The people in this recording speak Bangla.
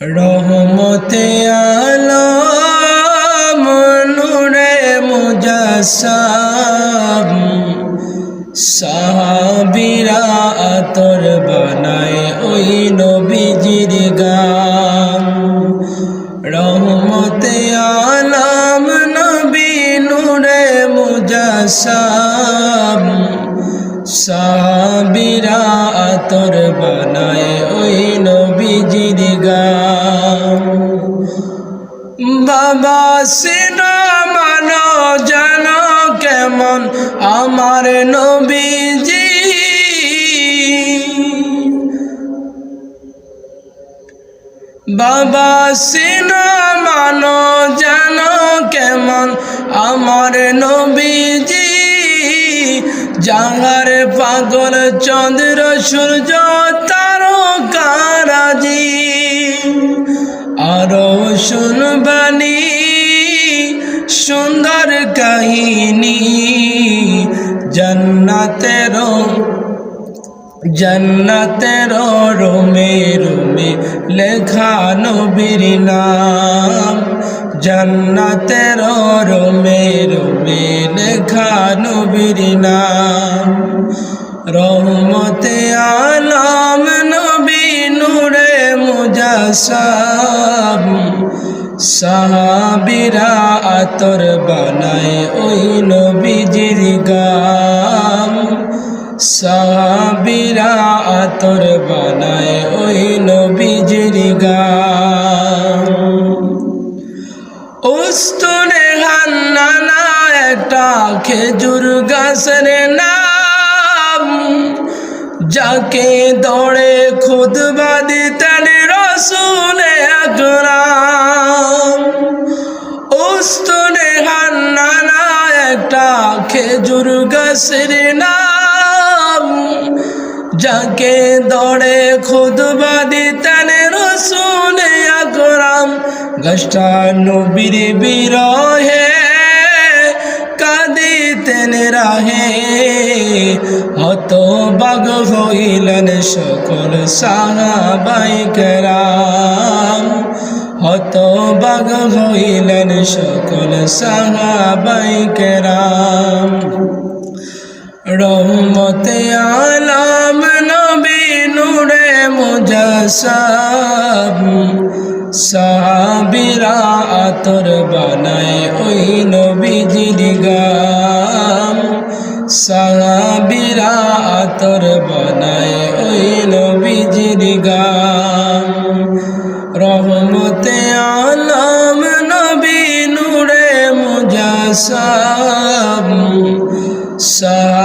রহমতে আলম, নূরে মুজাসাম সাহাবিরা আতর বানায় ওই নবীজির গাম রহমতে আলম, নবী নূরে মুজাসাম সাহাবিরা আতর বানায় বাবা সিনেমানো জানো কেমন আমার নবীজি? বাবা সিনেমানো জানো কেমন আমার নবীজি? জাহার পাগল চন্দ্র সূর্য তারকারাজি। আরও শুনবানি সুন্দর কাহিনী, জন্নাতের জন্নাতের রোমে রোমে লেখা নবীর জন্নাতের রোমে রোমে লেখা নবীর নাম। রহমতে আলম নবী নূরে মুজাসাম। সাহাবিরা আতর বানায় ওই নবীজির গাম সাহাবিরা আতর বানায় ওই নবীজির গাম উস্তনে হান্নানা একটা খেজুর গাছের নাম। যাকে দড়ে খুদবা দিতেন রসুলে উস্তনে হান্নানা একটা খেজুর গাছের নাম। যাকে দৌড়ে খুদবা দিতেন রসুলে আকরাম। গাছটা নবীর বিরহে কাঁদিতেন রাহে। হত বাগ হইলেন সকল সাহাবাই কেরাম হত বাগ হইলেন সকল সাহাবাই কেরাম। রহমতে আলাম নবী নূরে মুজাসাম সাহাবিরা আতর বানায় ওই নবীজির গাম। সাহাবিরা আতর বানায় ওই নবীজির গাম। রহমতে আলাম নবী নূরে মুজাসাব সা